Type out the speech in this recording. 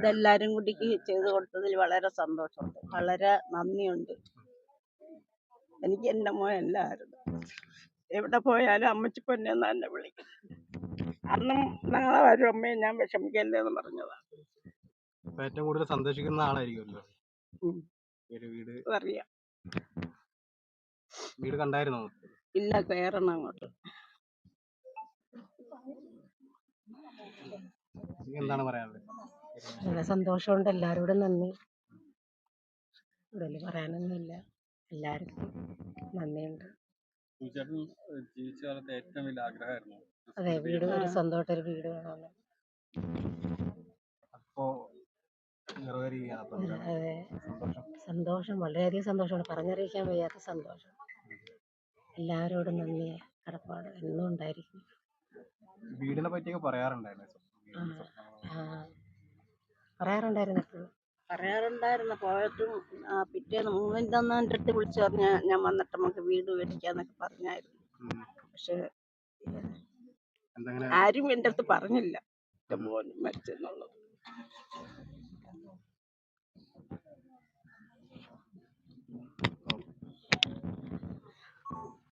അതെല്ലാരും കൂടി ചെയ്തു കൊടുത്തതിൽ വളരെ സന്തോഷമുണ്ട്. വളരെ നന്ദിയുണ്ട്. എനിക്ക് എന്റെ മോൻ എല്ലാരും എവിടെ പോയാലും അമ്മച്ചി പൊന്നെന്ന് എന്നെ വിളിക്കും. അന്നും നാളെ വരും അമ്മയെ ഞാൻ വിഷമിക്കല്ലേ എന്ന് പറഞ്ഞതാണ് ഏറ്റവും കൂടുതൽ സന്തോഷിക്കുന്ന ആളായിരിക്കുമല്ലോ. വീട് അറിയാം വീട് കണ്ടായിരുന്നോ? ഇല്ല കയറണം അങ്ങോട്ട്. എന്താണ് പറയാനുള്ളത്? വളരെ സന്തോഷമുണ്ട്. എല്ലാവരോടും നന്ദി. കൂടുതൽ പറയാനൊന്നുമില്ല. എല്ലാവർക്കും നന്ദിയുണ്ട്. ഏറ്റവും വലിയ ആഗ്രഹമായിരുന്നു. അതെ വീട് ഒരു സ്വന്തമായിട്ട് ഒരു വീട് വേണമെന്ന്. അപ്പോ എന്താണ് അതെ സന്തോഷം. വളരെയധികം സന്തോഷമാണ്. പറഞ്ഞറിയിക്കാൻ വയ്യാത്ത സന്തോഷം. എല്ലാവരോടും നന്ദി. കടപ്പാട് എന്നും ഉണ്ടായിരിക്കും. വീടിനെ പറ്റിയൊക്കെ പറയാറുണ്ടായിരുന്നു. പറയാറുണ്ടായിരുന്നു എപ്പോഴും? പറയാറുണ്ടായിരുന്നു. പോയിട്ടും പിറ്റേന്ന് മൂന്നിന്റെ അന്ന് എന്റെ അടുത്ത് വിളിച്ചു പറഞ്ഞ ഞാൻ വന്നിട്ട് നമുക്ക് വീട് മേടിക്കാന്നൊക്കെ പറഞ്ഞായിരുന്നു. പക്ഷെ ആരും എന്റെ അടുത്ത് പറഞ്ഞില്ല. എന്റെ മോൻ മരിച്ചെന്നുള്ളത്.